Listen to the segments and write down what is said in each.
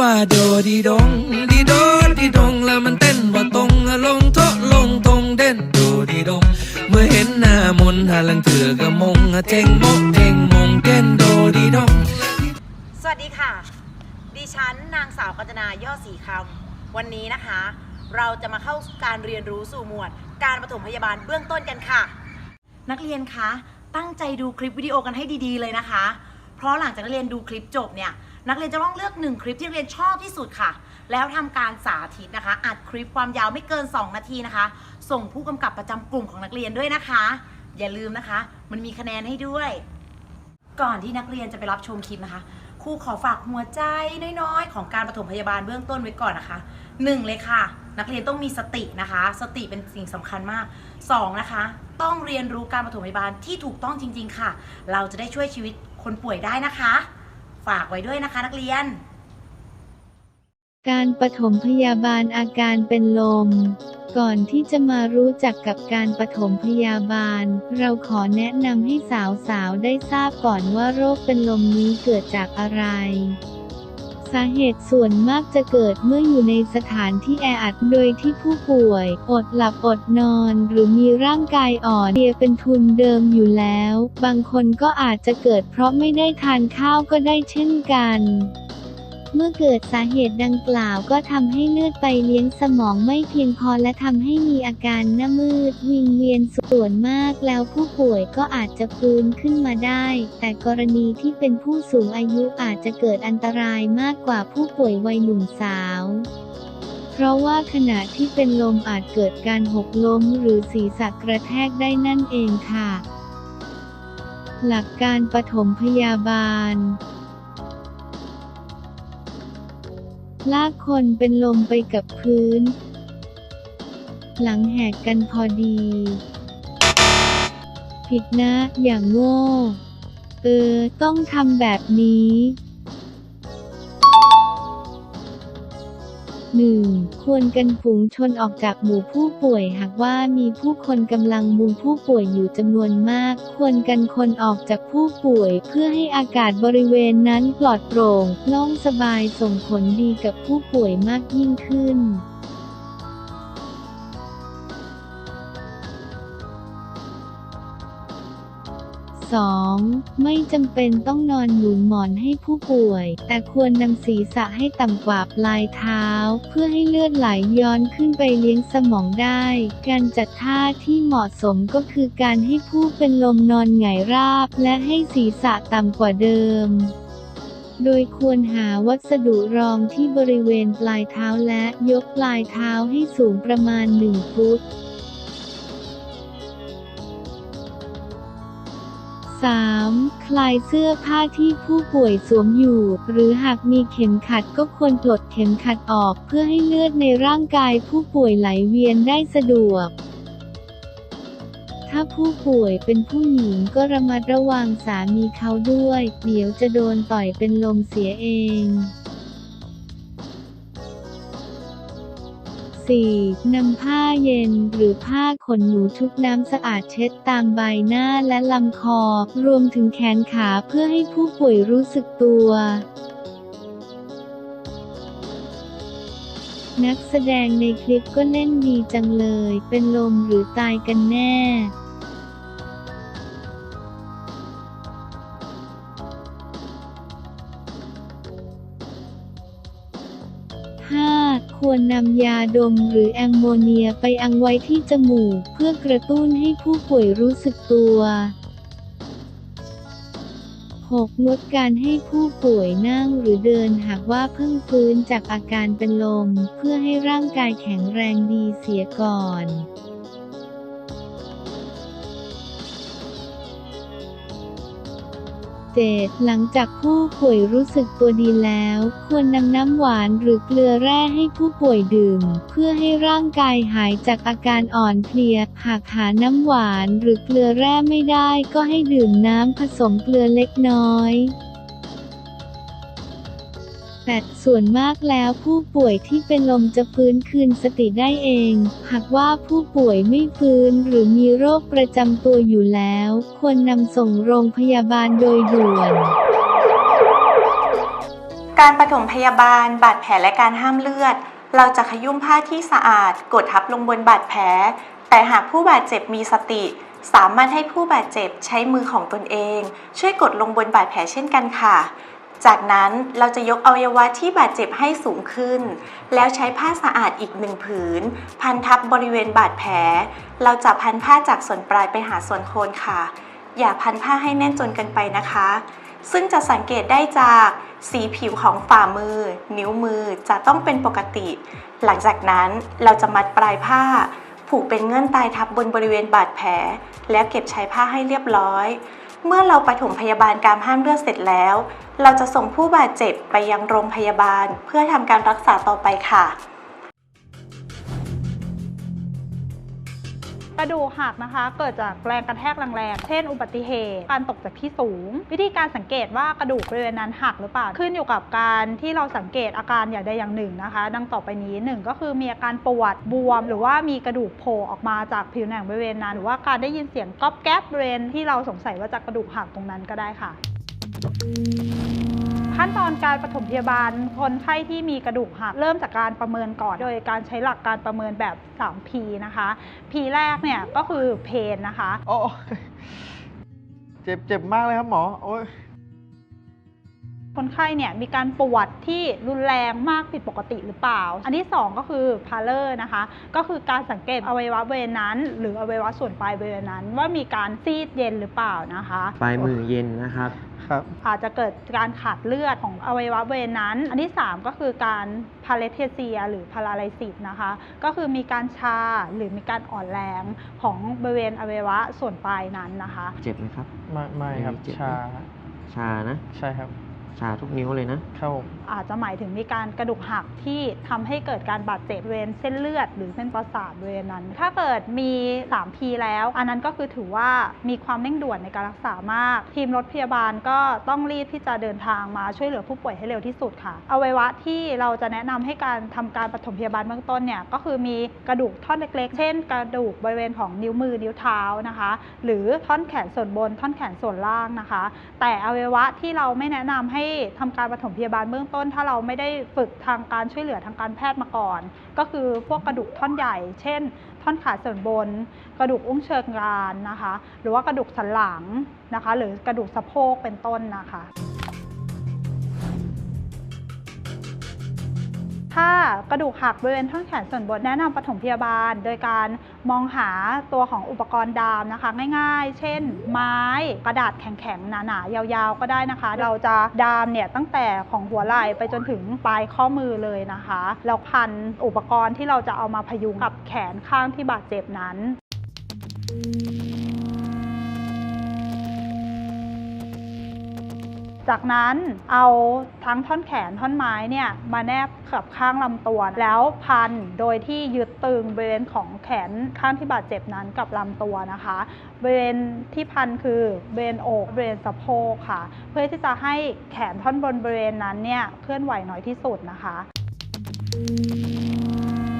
ว่าโดดีดงดีโดดีดงแล้วมันเต้นบ่ตรงลงโทะลงตรงเด่นโดดีดง เมื่อเห็นหน้ามนหาลังเถือก็มงเจงมกเจงมงเต้นโดดีดง สวัสดีค่ะ ดิฉันนางสาวกัญจนาย่อสีคำวันนี้นะคะ เราจะมาเข้าการเรียนรู้สู่หมวด การปฐมพยาบาลเบื้องต้นกันค่ะ นักเรียนคะ ตั้งใจดูคลิปวิดีโอกันให้ดีๆเลยนะคะ เพราะหลังจากนักเรียนดูคลิปจบเนี่ย นักเรียนจะต้องเลือกหนึ่งคลิปที่นักเรียนชอบที่สุดค่ะ แล้วทำการสาธิตนะคะ อัดคลิปความยาวไม่เกิน 2 นาทีนะคะ ส่งผู้กำกับประจำกลุ่มของนักเรียนด้วยนะคะ อย่าลืมนะคะ มันมีคะแนนให้ด้วย ก่อนที่นักเรียนจะไปรับชมคลิปนะคะครูขอฝากหัวใจน้อยๆ ของการปฐมพยาบาลเบื้องต้นไว้ก่อนนะคะหนึ่งเลยค่ะ นักเรียนต้องมีสตินะคะ สติเป็นสิ่งสำคัญมากสองนะคะ ต้องเรียนรู้การปฐมพยาบาลที่ถูกต้องจริง ๆ ค่ะ เราจะได้ช่วยชีวิตคนป่วยได้นะคะ ฝากไว้ด้วยนะคะนักเรียน การปฐมพยาบาลอาการเป็นลม ก่อนที่จะมารู้จักกับการปฐมพยาบาล เราขอแนะนำให้สาวๆ ได้ทราบก่อนว่าโรคเป็นลมนี้เกิดจากอะไราเหตุส่วนมากจะเกิดเมื่ออยู่ในสถานที่แออัดโดยที่ผู้ป่วย อดหลับอดนอน หรือมีร่างกายอ่อนเดียเป็นทุนเดิมอยู่แล้ว บางคนก็อาจจะเกิดเพราะไม่ได้ทานข้าวก็ได้เช่นกัน เมื่อเกิดสาเหตุดังกล่าวก็ทำให้เลือดไปเลี้ยงสมองไม่เพียงพอและทำให้มีอาการหน้ามืด วิงเวียนส่วนมากแล้วผู้ป่วยก็อาจจะฟื้นขึ้นมาได้ แต่กรณีที่เป็นผู้สูงอายุอาจจะเกิดอันตรายมากกว่าผู้ป่วยวัยหนุ่มสาวเพราะว่าขณะที่เป็นลมอาจเกิดการหกล้มหรือศีรษะกระแทกได้นั่นเองค่ะ หลักการปฐมพยาบาล ลากคนเป็นลมไปกับพื้น หลังแหกกันพอดี ผิดนะ อย่างโง่ เออ ต้องทำแบบนี้ 1. ควรกันฝูงชนออกจากหมู่ผู้ป่วยหากว่ามีผู้คนกำลังมุงผู้ป่วยอยู่จำนวนมาก ควรกันคนออกจากผู้ป่วย เพื่อให้อากาศบริเวณนั้นปลอดโปร่งโล่งสบายส่งผลดีกับผู้ป่วยมากยิ่งขึ้น 2. ไม่จำเป็นต้องนอนหนุนหมอนให้ผู้ป่วย แต่ควรนำศีรษะให้ต่ำกว่าปลายเท้า เพื่อให้เลือดไหลย้อนขึ้นไปเลี้ยงสมองได้ การจัดท่าที่เหมาะสมก็คือการให้ผู้เป็นลมนอนหงายราบ และให้ศีรษะต่ำกว่าเดิมโดยควรหาวัสดุรองที่บริเวณปลายเท้าและยกปลายเท้าให้สูงประมาณ 1 ฟุต 3. คลายเสื้อผ้าที่ผู้ป่วยสวมอยู่ หรือหากมีเข็มขัดก็ควรปลดเข็มขัดออก เพื่อให้เลือดในร่างกายผู้ป่วยไหลเวียนได้สะดวก ถ้าผู้ป่วยเป็นผู้หญิงก็ระมัดระวังสามีเขาด้วย เดี๋ยวจะโดนต่อยเป็นลมเสียเอง 4. นำผ้าเย็นหรือผ้าขนหนูชุบน้ำสะอาดเช็ดตามใบหน้าและลำคอ รวมถึงแขนขาเพื่อให้ผู้ป่วยรู้สึกตัวนักแสดงในคลิปก็เล่นดีจังเลย เป็นลมหรือตายกันแน่ ควรนำยาดมหรือแอมโมเนียไปอังไว้ที่จมูก เพื่อกระตุ้นให้ผู้ป่วยรู้สึกตัว 6. งดการให้ผู้ป่วยนั่งหรือเดินหากว่าเพิ่งฟื้นจากอาการเป็นลม เพื่อให้ร่างกายแข็งแรงดีเสียก่อน 7. หลังจากผู้ป่วยรู้สึกตัวดีแล้ว ควรนำน้ำหวานหรือเกลือแร่ให้ผู้ป่วยดื่ม เพื่อให้ร่างกายหายจากอาการอ่อนเพลีย หากหาน้ำหวานหรือเกลือแร่ไม่ได้ก็ให้ดื่มน้ำผสมเกลือเล็กน้อย 8. ส่วนมากแล้วผู้ป่วยที่เป็นลมจะฟื้นคืนสติได้เอง หากว่าผู้ป่วยไม่ฟื้นหรือมีโรคประจำตัวอยู่แล้ว ควรนำส่งโรงพยาบาลโดยด่วน การปฐมพยาบาล บาดแผลและการห้ามเลือด เราจะขยุ่มผ้าที่สะอาด กดทับลงบนบาดแผล แต่หากผู้บาดเจ็บมีสติ สามารถให้ผู้บาดเจ็บใช้มือของตนเอง ช่วยกดลงบนบาดแผลเช่นกันค่ะ จากนั้นเราจะยกอวัยวะที่บาดเจ็บให้สูงขึ้น แล้วใช้ผ้าสะอาดอีกหนึ่งผืน พันทับบริเวณบาดแผล เราจะพันผ้าจากส่วนปลายไปหาส่วนโคนค่ะ อย่าพันผ้าให้แน่นจนเกินไปนะคะ ซึ่งจะสังเกตได้จากสีผิวของฝ่ามือ นิ้วมือจะต้องเป็นปกติ หลังจากนั้นเราจะมัดปลายผ้า ผูกเป็นเงื่อนตายทับบนบริเวณบาดแผล แล้วเก็บใช้ผ้าให้เรียบร้อย เมื่อเราปฐมพยาบาลการห้ามเลือดเสร็จแล้ว เราจะส่งผู้บาดเจ็บไปยังโรงพยาบาล เพื่อทำการรักษาต่อไปค่ะ กระดูกหักนะคะ เกิดจากแรงกระแทกแรงๆ เช่น อุบัติเหตุ การตกจากที่สูง วิธีการสังเกตว่ากระดูกบริเวณนั้นหักหรือเปล่า ขึ้นอยู่กับการที่เราสังเกตอาการอย่างใดอย่างหนึ่งนะคะ ดังต่อไปนี้หนึ่งก็คือมีอาการปวดบวม หรือว่ามีกระดูกโผล่ออกมาจากผิวหนังบริเวณนั้น หรือว่าการได้ยินเสียงก๊อบแก๊บบริเวณที่เราสงสัยว่าจากกระดูกหักตรงนั้นก็ได้ค่ะ ขั้นตอนการปฐมพยาบาลคนไข้ที่มีกระดูกหักเริ่มจากการประเมินก่อน โดยการใช้หลักการประเมินแบบ 3P นะคะ P แรกเนี่ยก็คือเพนนะคะ โอ้เจ็บเจ็บมากเลยครับหมอ โอ้ย คนไข้เนี่ยมีการปวดที่รุนแรงมากผิดปกติหรือเปล่า อันที่ 2 ก็คือพาเลอร์นะคะ ก็คือการสังเกตอวัยวะบริเวณนั้น หรืออวัยวะส่วนปลายบริเวณนั้น ว่ามีการซีดเย็นหรือเปล่านะคะ ปลายมือเย็นนะครับครับอาจจะเกิดการขาดเลือดของอวัยวะบริเวณนั้น อันที่ 3 ก็คือการพาเลเทเซีย หรือพาราไลซิสนะคะ ก็คือมีการชาหรือมีการอ่อนแรงของบริเวณอวัยวะส่วนปลายนั้นนะคะ เจ็บไหมครับ ไม่ไม่ครับไม่เจ็บชา ชานะ ใช่ครับ ชาทุกนิ้วเลยนะครับผมอาจจะหมายถึงมีการกระดูกหักที่ทำให้เกิดการบาดเจ็บบริเวณเส้นเลือด หรือเส้นประสาทบริเวณนั้น ถ้าเกิดมี 3P แล้ว อันนั้นก็คือถือว่ามีความเร่งด่วนในการรักษามาก ทีมรถพยาบาลก็ต้องรีบที่จะเดินทางมาช่วยเหลือผู้ป่วยให้เร็วที่สุดค่ะอวัยวะที่เราจะแนะนำให้การทำการปฐมพยาบาลเบื้องต้นเนี่ยก็คือมีกระดูกท่อนเล็กๆ เช่น กระดูกบริเวณของนิ้วมือนิ้วเท้านะคะ หรือท่อนแขนส่วนบน ท่อนแขนส่วนล่างนะคะ แต่อวัยวะที่เราไม่แนะนำให้ทำการปฐมพยาบาลเบื้องต้น ถ้าเราไม่ได้ฝึกทางการช่วยเหลือทางการแพทย์มาก่อน ก็คือพวกกระดูกท่อนใหญ่ เช่น ท่อนขาส่วนบน กระดูกอุ้งเชิงกรานนะคะ หรือว่ากระดูกสันหลังนะคะ หรือกระดูกสะโพกเป็นต้นนะคะ ถ้ากระดูกหักบริเวณท่อนแขนส่วนบนแนะนำปฐมพยาบาล โดยการมองหาตัวของอุปกรณ์ดามนะคะ ง่ายๆ เช่น ไม้กระดาษแข็งๆ หนาๆ ยาวๆ ก็ได้นะคะ เราจะดามเนี่ยตั้งแต่ของหัวไหล่ไปจนถึงปลายข้อมือเลยนะคะแล้วพันอุปกรณ์ที่เราจะเอามาพยุงกับแขนข้างที่บาดเจ็บนั้น จากนั้นเอาทั้งท่อนแขนท่อนไม้เนี่ยมาแนบกับข้างลำตัว แล้วพันโดยที่ยึดตึงบริเวณของแขนข้างที่บาดเจ็บนั้นกับลำตัวนะคะบริเวณที่พันคือบริเวณอกบริเวณสะโพกค่ะ เพื่อที่จะให้แขนท่อนบนบริเวณนั้นเนี่ยเคลื่อนไหวน้อยที่สุดนะคะ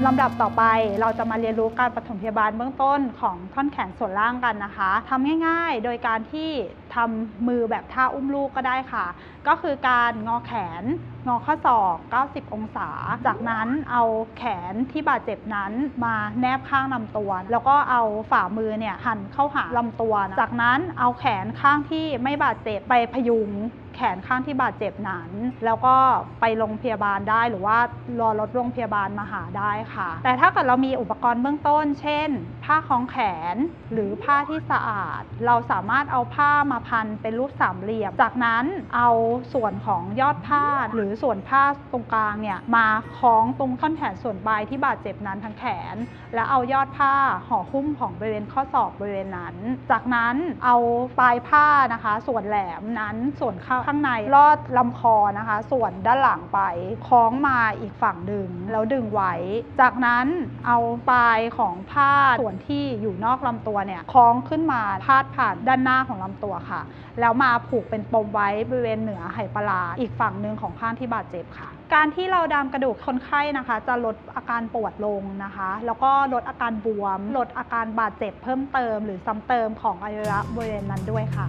ลำดับต่อไปเราจะมาเรียนรู้การปฐมพยาบาลเบื้องต้นของท่อนแขนส่วนล่างกันนะคะทำง่ายๆ โดยการที่ ทำมือแบบท่าอุ้มลูกก็ได้ค่ะ ก็คือการงอแขน งอข้อศอก 90 องศา จากนั้นเอาแขนที่บาดเจ็บนั้นมาแนบข้างลำตัว แล้วก็เอาฝ่ามือเนี่ยหันเข้าหาลำตัว จากนั้นเอาแขนข้างที่ไม่บาดเจ็บไปพยุงแขนข้างที่บาดเจ็บนั้น แล้วก็ไปโรงพยาบาลได้หรือว่ารอรถโรงพยาบาลมาหาได้ค่ะ แต่ถ้าเกิดเรามีอุปกรณ์เบื้องต้น เช่น ผ้าคล้องแขนหรือผ้าที่สะอาด เราสามารถเอาผ้ามาพันเป็นรูปสามเหลี่ยม จากนั้นเอาส่วนของยอดผ้าหรือส่วนผ้าตรงกลางเนี่ยมาคล้องตรงท่อนแขนส่วนปลายที่บาดเจ็บนั้นทั้งแขน แล้วเอายอดผ้าห่อหุ้มของบริเวณข้อศอกบริเวณนั้น จากนั้นเอาปลายผ้านะคะ ส่วนแหลมนั้นส่วนข้างข้างในลอดลำคอนะคะ ส่วนด้านหลังไปคล้องมาอีกฝั่งหนึ่งแล้วดึงไว้ จากนั้นเอาปลายของผ้าส่วนที่อยู่นอกลำตัวเนี่ยคล้องขึ้นมาพาดผ่านด้านหน้าของลำตัวค่ะแล้วมาผูกเป็นปมไว้บริเวณเหนือไหปลา อีกฝั่งหนึ่งของข้างที่บาดเจ็บค่ะ การที่เราดามกระดูกคนไข้นะคะ จะลดอาการปวดลงนะคะ แล้วก็ลดอาการบวม ลดอาการบาดเจ็บเพิ่มเติม หรือซ้ำเติมของอวัยวะบริเวณนั้นด้วยค่ะ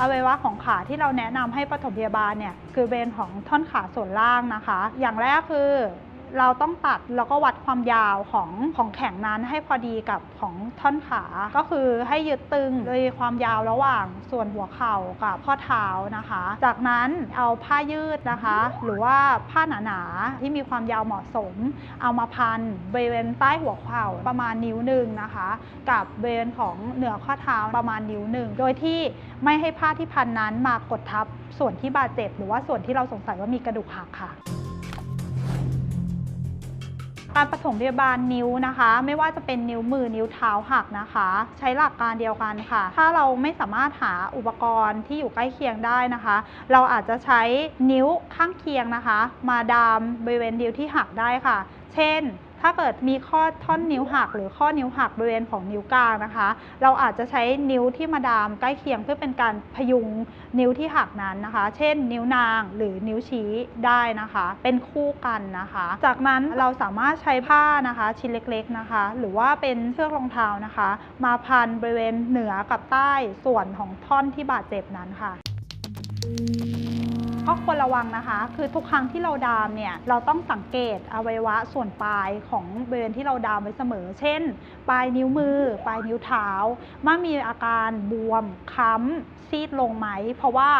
อวัยวะของขาที่เราแนะนำให้ปฐมพยาบาลเนี่ยคือบริเวณของท่อนขาส่วนล่างนะคะ อย่างแรกคือ เราต้องตัดแล้วก็วัดความยาวของของแข็งนั้นให้พอดีกับของท่อนขา ก็คือให้ยึดตึงโดยความยาวระหว่างส่วนหัวเข่ากับข้อเท้านะคะ จากนั้นเอาผ้ายืดนะคะ หรือว่าผ้าหนาๆที่มีความยาวเหมาะสม เอามาพันบริเวณใต้หัวเข่าประมาณนิ้วหนึ่งนะคะ กับบริเวณของเหนือข้อเท้าประมาณนิ้วหนึ่งโดยที่ไม่ให้ผ้าที่พันนั้นมากดทับส่วนที่บาดเจ็บ หรือว่าส่วนที่เราสงสัยว่ามีกระดูกหักค่ะ การปฐมพยาบาลนิ้วนะคะ ไม่ว่าจะเป็นนิ้วมือนิ้วเท้าหักนะคะ ใช้หลักการเดียวกันค่ะ ถ้าเราไม่สามารถหาอุปกรณ์ที่อยู่ใกล้เคียงได้นะคะ เราอาจจะใช้นิ้วข้างเคียงนะคะ มาดามบริเวณนิ้วที่หักได้ค่ะ เช่น ถ้าเกิดมีข้อท่อนนิ้วหัก หรือข้อนิ้วหักบริเวณของนิ้วกลางนะคะ เราอาจจะใช้นิ้วที่มาดามใกล้เคียงเพื่อเป็นการพยุงนิ้วที่หักนั้นนะคะ เช่น นิ้วนางหรือนิ้วชี้ได้นะคะ เป็นคู่กันนะคะ จากนั้นเราสามารถใช้ผ้านะคะชิ้นเล็กๆนะคะ หรือว่าเป็นเชือกรองเท้านะคะ มาพันบริเวณเหนือกับใต้ส่วนของท่อนที่บาดเจ็บนั้นค่ะ ก็ควรระวังนะคะ คือทุกครั้งที่เราดามเนี่ยเราต้องสังเกตอวัยวะส่วนปลายของบริเวณที่เราดามไว้เสมอ เช่น ปลายนิ้วมือ ปลายนิ้วเท้าว่ามีอาการบวมค้ำซีดลงไหม เพราะว่า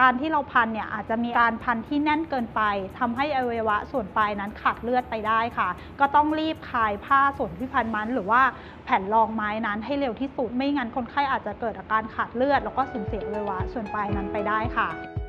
การที่เราพันเนี่ยอาจจะมีการพันที่แน่นเกินไปทำให้อวัยวะส่วนปลายนั้นขาดเลือดไปได้ค่ะ ก็ต้องรีบคลายผ้าส่วนที่พันมัน หรือว่าแผ่นรองไม้นั้นให้เร็วที่สุดไม่งั้นคนไข้อาจจะเกิดอาการขาดเลือด แล้วก็สูญเสียอวัยวะส่วนปลายนั้นไปได้ค่ะ